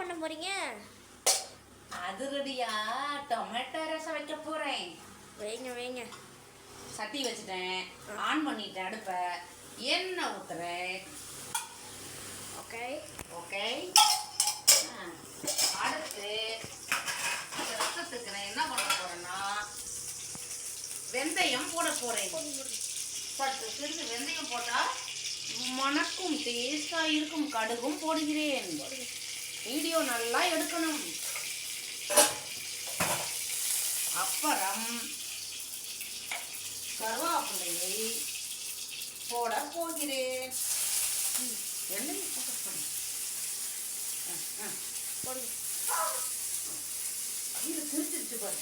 பண்ண போறீங்க? அது ரெடியா டொமேட்டோ ரசம் வைக்க போறேன். வைங்க வைங்க. சட்டி வச்சுட்டேன். ஆன் பண்ணிட்டேன் அடுப்பை. எண்ணெய் ஊத்துறேன். ஓகே. ஓகே. அடுத்து ரசத்துக்கு நான் என்ன பண்ண போறேன்னா வெந்தயம் போட போறேன். சற்று சிறிது வெந்தயம் போட்டா மணக்கும் டேஸ்டா இருக்கும். கடுகும் போடுகிறேன். வீடியோ நல்லா எடுக்கணும். அப்புறம் கருவேப்பிலையை போட போகிறேன். எண்ணெய் போட்டு போடு. போடுங்க இது திருச்சிருச்சு பாரு.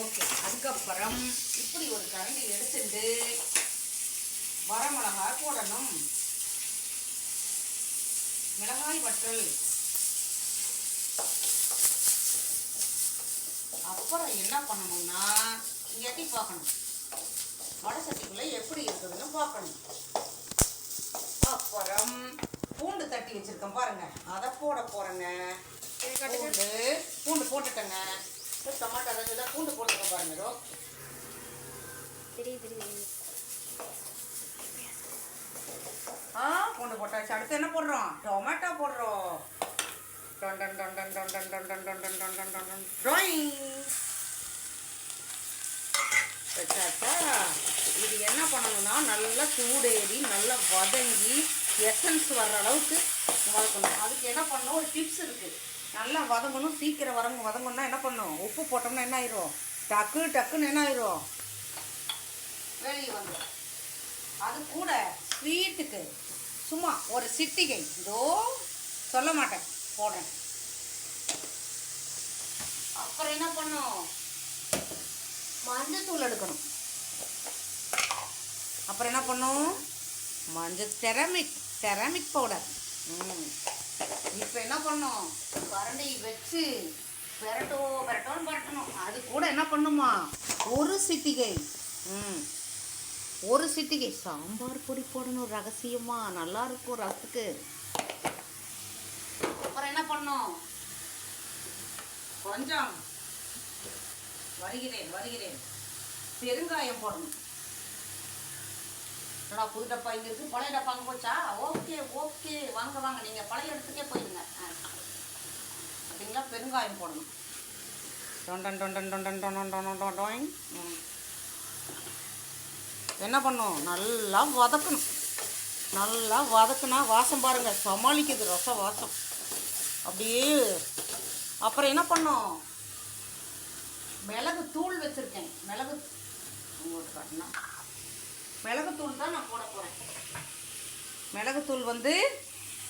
ஓகே அதுக்கப்புறம் இப்படி ஒரு கரண்டி எடுத்துட்டு வரமிளகாய் போடணும். மிளகாய் வற்றல். அப்புறம் என்ன பண்ணணும்னா எட்டி பார்க்கணும். வடை சட்டிக்குள்ள எப்படி இருக்குதுன்னு பார்க்கணும். அப்புறம் பூண்டு தட்டி வச்சுருக்கேன் பாருங்க. அதை போட போறேங்க. பூண்டு பூண்டு போட்டுட்டேங்க. டொமாட்டோ அரைச்சதா பூண்டு போட்டுருக்கேன் பாருங்க இதோ. தெரியுது தெரியுது பூண்டு போட்டாச்சு அடுத்து என்ன போடுறோம் டொமேட்டோ போடுறோம் டொண்டன் டொண்டன் டொண்டன் டொண்டன் டொண்டன் டொண்டன் டொண்டன் ட்ராயிங் வச்சாச்சா இது என்ன பண்ணணும்னா நல்லா சூடேறி நல்லா வதங்கி எசன்ஸ் வர்ற அளவுக்கு வதக்கணும் அதுக்கு என்ன பண்ணணும் ஒரு டிப்ஸ் இருக்குது நல்லா வதங்கணும் சீக்கிரம் வரங்க வதங்கணும்னா என்ன பண்ணும் உப்பு போட்டோம்னா என்ன ஆயிரும் டக்கு டக்குன்னு என்ன ஆயிரும் வெளியே வந்துடும் அது கூட ஸ்வீட்டுக்கு சும்மா ஒரு சிட்டிகை. இதோ சொல்ல மாட்டேன். போடுறேன். அப்புறம் என்ன பண்ணும்? மஞ்சத்தூள் எடுக்கணும். அப்புறம் என்ன பண்ணும்? மஞ்சள் செரமிக் செரமிக் பவுடர் ம். இப்போ என்ன பண்ணும்? கரண்டி வச்சு பெரட்டோ பெரட்டோன்னு பரட்டணும். அது கூட என்ன பண்ணுமா? ஒரு சிட்டிகை. ம். ஒரு சிட்டிகை சாம்பார் பொடி போடணும் ரகசியமா? நல்லா இருக்கும் ரசத்துக்கு. அப்புறம் என்ன பண்ணும் கொஞ்சம் வருகிறேன் வருகிறேன் பெருங்காயம் போடணும். என்னடா புது டப்பா இங்கே இருக்குது பழைய டப்பா அங்கே போச்சா? Okay okay. வாங்க வாங்க. நீங்கள் பழைய இடத்துக்கே போயிருங்க. பார்த்தீங்களா பெருங்காயம் போடணும். டொண்டன் டொண்டன் டொண்டன் டொண்டன் டொண்டன் டொண்டன் டொயின். என்ன பண்ணும்? நல்லா வதக்கணும். நல்லா வதக்குனா வாசம் பாருங்கள் சமாளிக்குது ரச வாசம். அப்படியே அப்புறம் என்ன பண்ணும்? மிளகு தூள் வச்சுருக்கேன். மிளகு உங்களுக்கு காட்டினா. மிளகுத்தூள் தான் நான் போட போகிறேன் மிளகுத்தூள் வந்து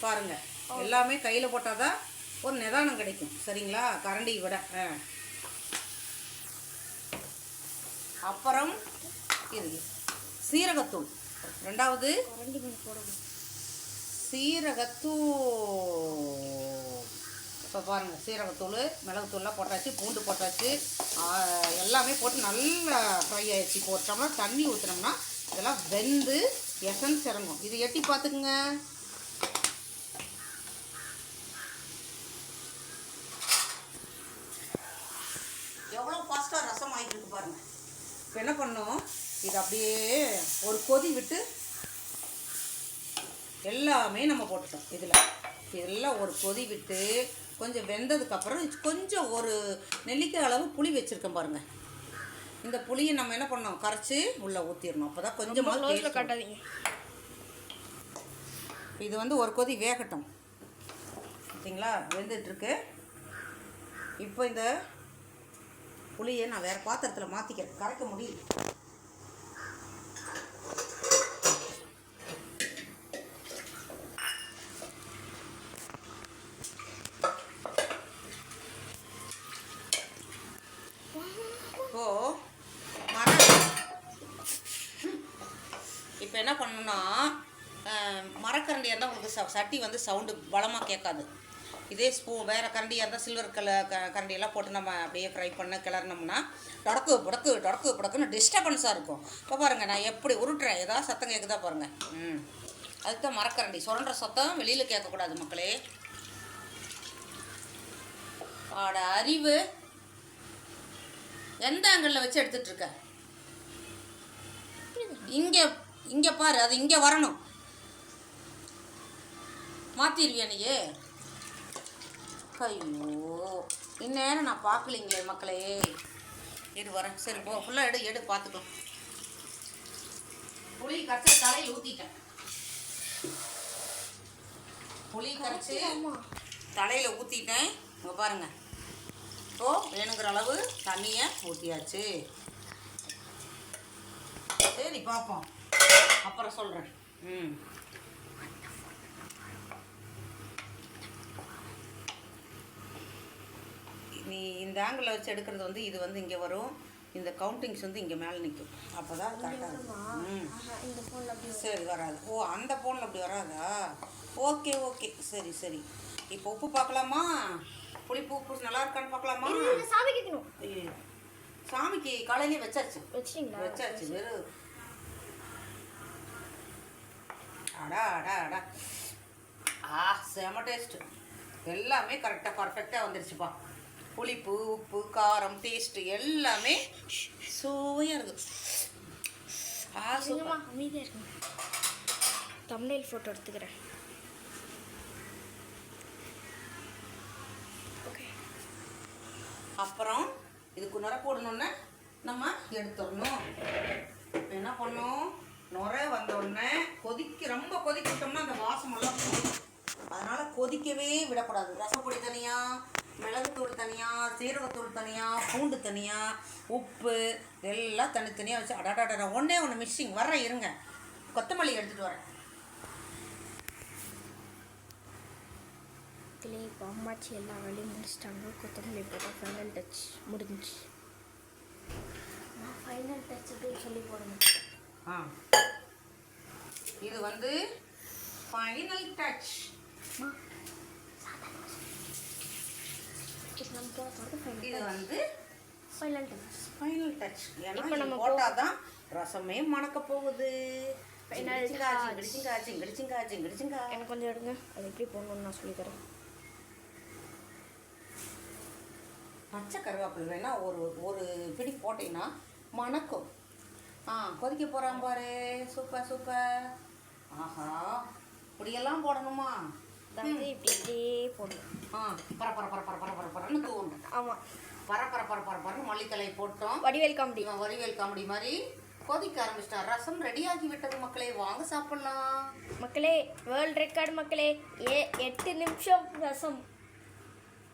பாருங்கள் எல்லாமே கையில் போட்டால் தான் ஒரு நிதானம் கிடைக்கும். சரிங்களா? கரண்டி விட. ஆ. அப்புறம் இது. சீரகத்தூள். ரெண்டாவது சீரகத்தூள். இப்போ பாருங்கள் சீரகத்தூள் மிளகுத்தூள்லாம் போட்டாச்சு பூண்டு போட்டாச்சு. எல்லாமே போட்டு நல்லா ஃப்ரை ஒரு டம்ளர் தண்ணி ஊற்றினோம்னா இதெல்லாம் வெந்து எசன்ஸ் இறங்கும். இது எட்டி பார்த்துக்குங்க. எவ்வளோ ஃபாஸ்ட்டாக ரசம் ஆகிட்டு இருக்கு பாருங்க. இப்போ என்ன பண்ணோம் இது அப்படியே ஒரு கொதி விட்டு எல்லாமே நம்ம போட்டுட்டோம் இதில். இதெல்லாம் ஒரு கொதி விட்டு கொஞ்சம் வெந்ததுக்கப்புறம் கொஞ்சம் ஒரு நெல்லிக்காய் அளவு புளி வச்சுருக்கேன் பாருங்கள் இந்த புளியை நம்ம என்ன பண்ணோம்? கரைச்சி உள்ளே ஊற்றிடணும் அப்போ தான் கொஞ்சமாக காட்டாதீங்க. இது வந்து ஒரு கொதி வேகட்டும். பார்த்தீங்களா? வெந்துட்டுருக்கு. இப்போ இந்த புளியை நான் வேறு பாத்திரத்தில் மாற்றிக்கிறேன் கரைக்க முடியல இப்போ மரம் இப்போ என்ன பண்ணணும்னா மரக்கரண்டியாக இருந்தால் உங்களுக்கு ச சட்டி வந்து சவுண்டு பலமாக கேட்காது. இதே ஸ்பூ வேறு கரண்டியாக இருந்தால் சில்வர் கல க கரண்டியெல்லாம் போட்டு நம்ம அப்படியே ஃப்ரை பண்ண கிளறினோம்னா டொடக்கு புடக்கு டொடக்கு புடக்குன்னு டிஸ்டர்பன்ஸாக இருக்கும். இப்போ பாருங்கள் நான் எப்படி உருட்டுறேன்? ஏதாவது சத்தம் கேட்குதா பாருங்கள் ம். அதுக்கு தான் மரக்கரண்டி. சுரண்ட சத்தம் வெளியில் கேட்கக்கூடாது மக்களே. ஆட அறிவு. எந்த ஆங்கிளில் வச்சு எடுத்துகிட்ருக்க இங்கே இங்கே பாரு அது இங்கே வரணும். மாற்றிடுவியா ஐயோ இந்நேரம் நான் பார்க்கலீங்களே மக்களே. எடு வரேன். சரி போ. ஃபுல்லாக எடு எடு பார்த்துக்கோ புளி கரைச்சி தலையில் ஊற்றிட்டேன் புளி கரைச்சி தலையில் ஊற்றிட்டேன் இங்கே பாருங்க. இப்போ வேணுங்கிற அளவு தண்ணியை ஊற்றியாச்சு சரி பார்ப்போம். அப்புறம் சொல்கிறேன் ம். நீ இந்த ஆங்கிளில் வச்சு எடுக்கிறது வந்து இது வந்து இங்கே வரும். இந்த கவுண்டிங்ஸ் வந்து இங்கே மேலே நிற்கும் அப்போ தான் கரெக்டாக இருக்கும். ம். சரி வராது. ஓ அந்த ஃபோனில் அப்படி வராதா? Okay okay. சரி சரி. இப்போ உப்பு பார்க்கலாமா? புளிப்பு உப்பு நல்லா இருக்கான்னு பார்க்கலாமா? இரு, இரு, சாமி கேட்கணும் ஐயோ. சாமிக்கு காலையிலே வச்சாச்சு. வச்சிட்டீங்களா? வச்சாச்சு. வெறும் அடா அடா அடா. ஆ செம டேஸ்ட் எல்லாமே கரெக்டாக பர்ஃபெக்டாக வந்துருச்சுப்பா. புளிப்பு உப்பு காரம் டேஸ்ட்டு எல்லாமே சுவையாக இருக்குது ஆ சூப்பர் அமைதியாக இருக்குங்க தம்ப்நெயில் ஃபோட்டோ எடுத்துக்கிறேன். ஓகே அப்புறம் இதுக்கு நுர போடணுன்னே நம்ம எடுத்துடணும். என்ன பண்ணணும்? நுர வந்த உடனே கொதிக்க ரொம்ப கொதிக்க விட்டோம்னா அந்த வாசமெல்லாம் போகும். அதனால் கொதிக்கவே விடக்கூடாது. ரசப்பொடி தனியாக மிளகுத்தூள் தனியாக சீரகத்தூள் தனியாக பூண்டு தனியாக உப்பு எல்லாம் தனித்தனியாக வச்சு அடாடாடா ஒன்றே ஒன்று மிக்சிங் வர்றேன் இருங்க. கொத்தமல்லி எடுத்துகிட்டு வரேன். இப்போ அம்மாச்சி எல்லா வேலையும் முடிச்சிட்டாங்க. கொத்தமல்லி போட்டால் ஃபைனல் டச் முடிஞ்சுச்சு நான் ஃபைனல் டச் அப்படின்னு சொல்லி போடணும். ஆ. இது வந்து ஃபைனல் டச் இது வந்து ஃபைனல் டச் ஃபைனல் டச் ஏன்னா நம்ம போட்டால் தான் ரசமே மணக்க போகுது. எனக்கு கொஞ்சம் எடுங்க. அது எப்படி போடணும்னு நான் சொல்லித்தரேன். பச்சை கருவேப்பிலை வேணா ஒரு ஒரு பிடி போட்டீங்கன்னா மணக்கும். ஆ கொதிக்க போகிறான் பாரு. Super super. ஆஹா. இப்படியெல்லாம் போடணுமா? அதாவது இப்படி இப்படியே போடணும். ஆ பர பர பர பர பர பர பரன்னு தூணும் ஆமாம் பர பர பர பர பரன்னு மல்லித்தலை போட்டோம். வடிவேல் காமெடி. வடிவேல் காமெடி மாதிரி கொதிக்க ஆரம்பிச்சிட்டான். ரசம் ரெடி ஆகி விட்டது மக்களே. வாங்க சாப்பிடலாம். மக்களே வேர்ல்ட் ரெக்கார்டு மக்களே ஏ எட்டு நிமிஷம் ரசம்.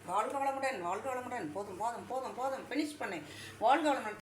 வாழ்க வளமுடன் வாழ்க வளமுடன். போதும் போதும் போதும் போதும். ஃபினிஷ் பண்ணு. வாழ்க வளமுடன்.